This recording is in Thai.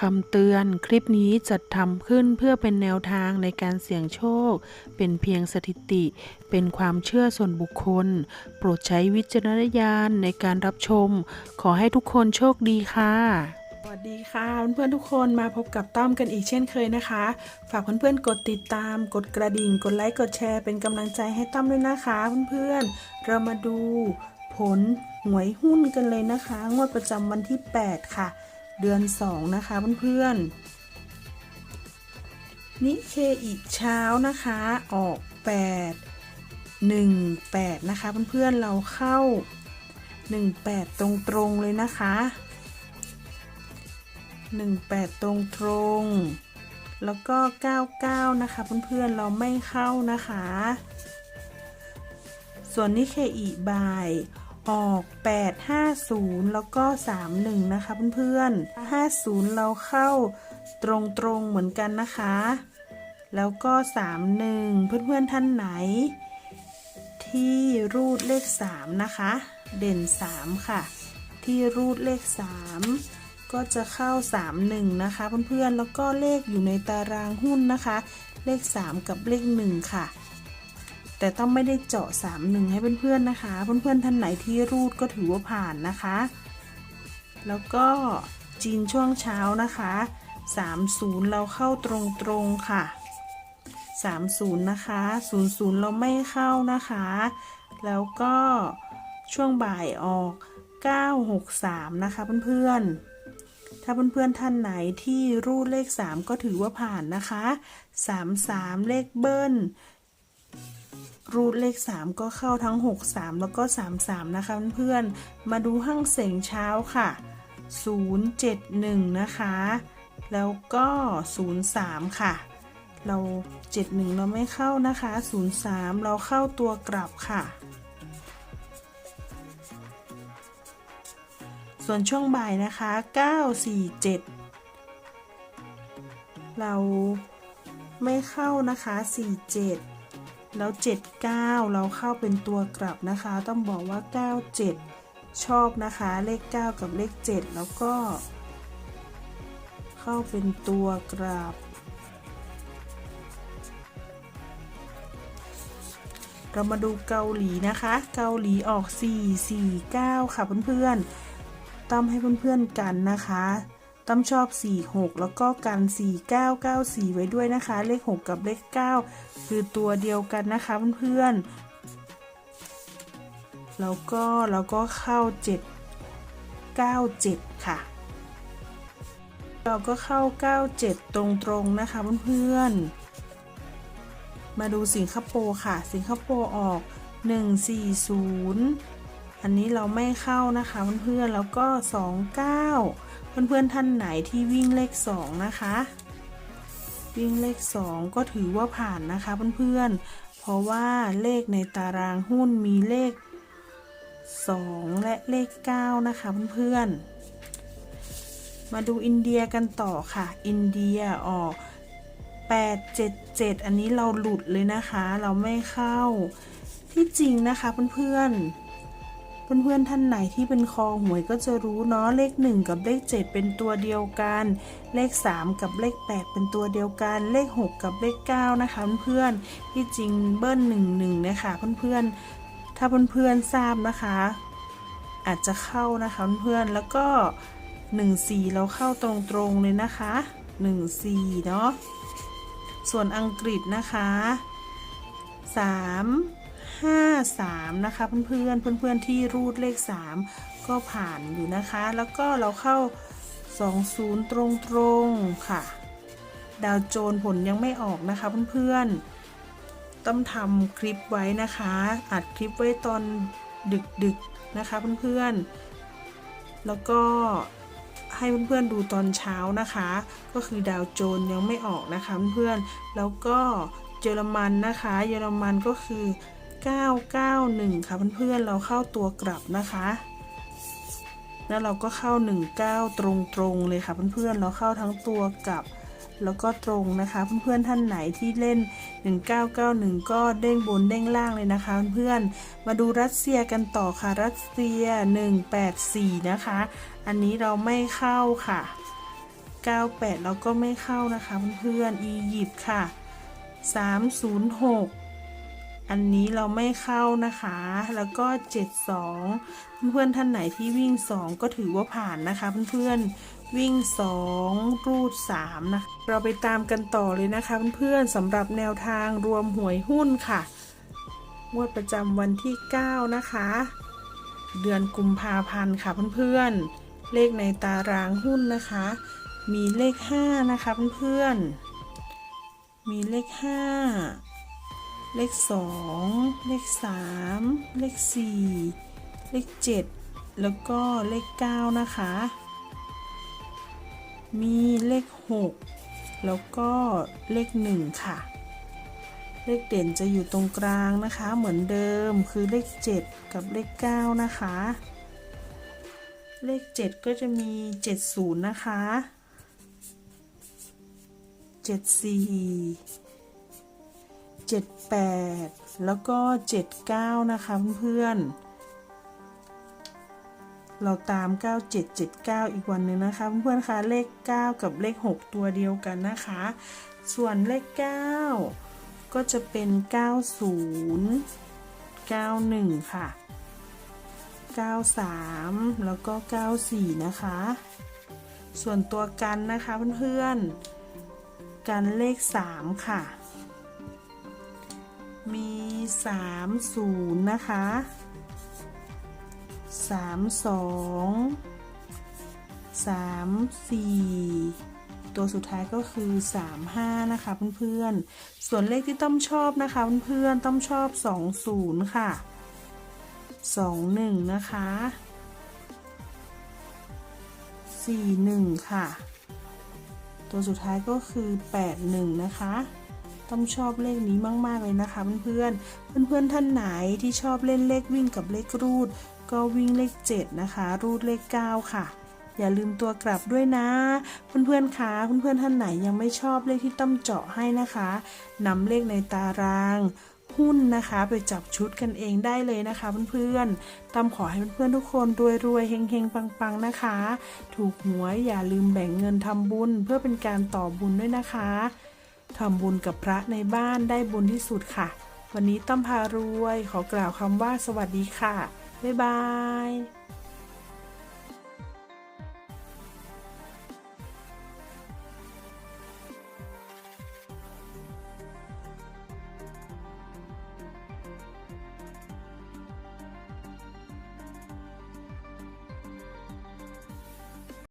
คำเตือนคลิปนี้จัดทำขึ้นเพื่อเป็นแนวทางในการเสี่ยงโชค เป็นเพียงสถิติ เป็นความเชื่อส่วนบุคคล โปรดใช้วิจารณญาณในการรับชม ขอให้ทุกคนโชคดีค่ะ สวัสดีค่ะเพื่อนๆทุกคนมาพบกับต้อมกันอีกเช่นเคยนะคะ ฝากเพื่อนๆกดติดตาม กดกระดิ่ง กดไลค์กดแชร์เป็นกำลังใจให้ต้อมด้วยนะคะ เพื่อนๆเรามาดู ผลหวยหุ้นกันเลยนะคะ งวดประจำวันที่ 8 ค่ะ เดือน2นะคะเพื่อนๆนิเคอีกเช้านะคะออก8 1 8นะคะเพื่อนๆเราเข้า18ตรงๆเลยนะคะ18ตรงตรงๆแล้วก็99นะคะเพื่อนๆเราไม่เข้านะคะ ส่วนนิเคอีบาย ออก 850 แล้วก็ 31 นะคะเพื่อนๆ50 เราเข้าตรงๆเหมือนกันนะคะ แล้วก็ 31 เพื่อนๆท่านไหน ที่รูดเลข 3 นะคะ เด่น 3 ค่ะ ที่รูดเลข 3ก็จะเข้า 31 นะคะเพื่อนๆ แล้วก็เลขอยู่ในตารางหุ้นนะคะ เลข 3 กับเลข 1 ค่ะ แต่ต้องไม่ได้เจาะ31ให้เพื่อนๆนะคะ เพื่อนๆท่านไหนที่รูดก็ถือว่าผ่านนะคะ แล้วก็จีนช่วงเช้านะคะ 30 เราเข้าตรงๆค่ะ 30 นะคะ 00 เราไม่เข้านะคะ แล้วก็ช่วงบ่ายออก 963 นะคะเพื่อนๆถ้าเพื่อนๆท่านไหนที่รูดเลข 3 ก็ถือว่าผ่านนะคะ 33 เลขเบิ้ล รูดเลข 3 ก็เข้าทั้ง 63 แล้วก็ 33 นะคะเพื่อนๆมาดูห้างเสียงเช้าค่ะ 071 นะคะ แล้วก็ 03 ค่ะ เรา 71 เราไม่เข้านะคะ 03 เราเข้าตัวกลับค่ะ ส่วนช่วงบ่ายนะคะ 947 เราไม่เข้านะคะ 47 แล้ว 79 เราเข้าเป็นตัวกลับนะคะ ต้องบอกว่า 97 ชอบนะคะ เลข 9 กับเลข 7 แล้วก็ เข้าเป็นตัวกลับ เรามาดูเกาหลีนะคะ เกาหลีออก 4 4 9 ค่ะเพื่อนๆต้อมให้เพื่อนๆกันนะคะ ต้อมชอบ 4 6 แล้วก็กัน 4 9 9 4 ไว้ด้วยนะคะ เลข 6 กับเลข 9 คือตัวเดียวกันนะคะเพื่อนๆ แล้วก็เราก็เข้า 7 9 7 ค่ะ เราก็เข้า 97 ตรงๆ นะคะเพื่อนๆ มาดูสิงคโปร์ค่ะ สิงคโปร์ออก 140 อันนี้เราไม่เข้านะคะเพื่อนๆ แล้วก็ 29 เพื่อนๆท่านไหนที่วิ่งเลข2นะคะ วิ่งเลข2ก็ถือว่าผ่านนะคะเพื่อนๆ เพราะว่าเลขในตารางหุ้นมีเลข 2 และเลข 9 นะคะเพื่อนๆ มาดูอินเดียกันต่อค่ะ อินเดียออก 877 อันนี้เราหลุดเลยนะคะ เราไม่เข้าที่จริงนะคะเพื่อนๆ เพื่อนๆท่านไหนที่เป็นคอหวยก็จะรู้เนาะเลข 1 กับเลข 7 เป็นตัวเดียวกัน เลข 3 กับเลข 8 เป็นตัวเดียวกัน เลข 6 กับเลข 9 นะคะเพื่อนๆที่จริงเบิ้ล1 1นะคะเพื่อนๆถ้าเพื่อนๆทราบนะคะ อาจจะเข้านะคะเพื่อนๆแล้วก็ 1-4 เราเข้าตรงๆเลยนะคะ 1-4 เนาะส่วนอังกฤษนะคะ 3 5 3 นะคะ เพื่อนๆเพื่อนๆที่รูดเลข 3 ก็ผ่านอยู่นะคะ แล้วก็เราเข้า 20 ตรงๆค่ะ ดาวโจนผลยังไม่ออกนะคะ เพื่อนๆต้องทำคลิปไว้นะคะ อัดคลิปไว้ตอนดึกๆนะคะ เพื่อนๆแล้วก็ให้เพื่อนๆดูตอนเช้านะคะ ก็คือดาวโจนยังไม่ออกนะคะเพื่อนๆแล้วก็เยอรมันนะคะ เยอรมันก็คือ 991 ค่ะเพื่อนๆเราเข้าตัวกลับนะคะ แล้วเราก็เข้า 19 ตรงๆเลยค่ะเพื่อนๆเราเข้าทั้งตัวกลับแล้วก็ตรงนะคะเพื่อนๆท่านไหนที่เล่น 1991 ก็เด้งบนเด้งล่างเลยนะคะ เพื่อนๆมาดูรัสเซียกันต่อค่ะรัสเซีย 184 นะคะ อันนี้เราไม่เข้าค่ะ 98แล้วก็ไม่เข้านะคะเพื่อนๆอียิปต์ค่ะ 306 อันนี้เราไม่เข้านะคะ แล้วก็ 72 เพื่อนๆท่านไหนที่วิ่ง 2 ก็ถือว่าผ่านนะคะเพื่อนๆวิ่ง 2 รูด 3 นะ เราไปตามกันต่อเลยนะคะเพื่อนๆสำหรับแนวทางรวมหวยหุ้นค่ะงวดประจำวันที่ 9 นะคะ เดือนกุมภาพันธ์ค่ะเพื่อนๆ เลขในตารางหุ้นนะคะ มีเลข 5 นะคะเพื่อนๆ มีเลข 5 เลข 2 เลข 3 เลข 4 เลข 7 แล้วก็เลข 9 นะคะ มีเลข 6 แล้วก็เลข 1 ค่ะ เลขเด่นจะอยู่ตรงกลางนะคะ เหมือนเดิมคือเลข 7 กับเลข 9 นะคะ เลข 7 ก็จะมี 70 นะคะ 74 78 แล้วก็ 79 นะคะเพื่อนๆเราตาม 9779 อีกวันหนึ่งนะคะเพื่อนๆคะเลข 9 กับเลข 6 ตัวเดียวกันนะคะ ส่วนเลข 9 ก็จะเป็น 90 91 ค่ะ 93 แล้วก็ 94 นะคะ ส่วนตัวกันนะคะเพื่อนๆ กันเลข 3 ค่ะ มี30นะคะ32 34ตัวสุดท้ายก็คือ35นะคะเพื่อนๆ ส่วนเลขที่ต้อมชอบนะคะเพื่อนๆ ต้อมชอบ20ค่ะ21นะคะ41ค่ะ ตัวสุดท้ายก็คือ81นะคะ ต้องชอบเลขนี้มาก ๆ เลยนะคะเพื่อนๆ เพื่อนๆ ท่านไหนที่ชอบเล่นเลขวิ่งกับเลขรูด ก็วิ่งเลข 7 นะคะ รูดเลข 9 ค่ะอย่าลืมตัวกลับด้วยนะ เพื่อนๆคะเพื่อนๆท่านไหนยังไม่ชอบเลขที่ต้อมเจาะให้นะคะนำเลขในตารางหุ้นนะคะ ไปจับชุดกันเองได้เลยนะคะ เพื่อนๆต้อมขอให้เพื่อนๆทุกคนรวยๆเฮงๆปังๆนะคะ ถูกหวยอย่าลืมแบ่งเงินทำบุญเพื่อเป็นการต่อบุญด้วยนะคะ ทำบุญกับพระในบ้านได้บุญที่สุดค่ะ วันนี้ต้อมพารวยขอกล่าวคำว่าสวัสดีค่ะ บ๊ายบาย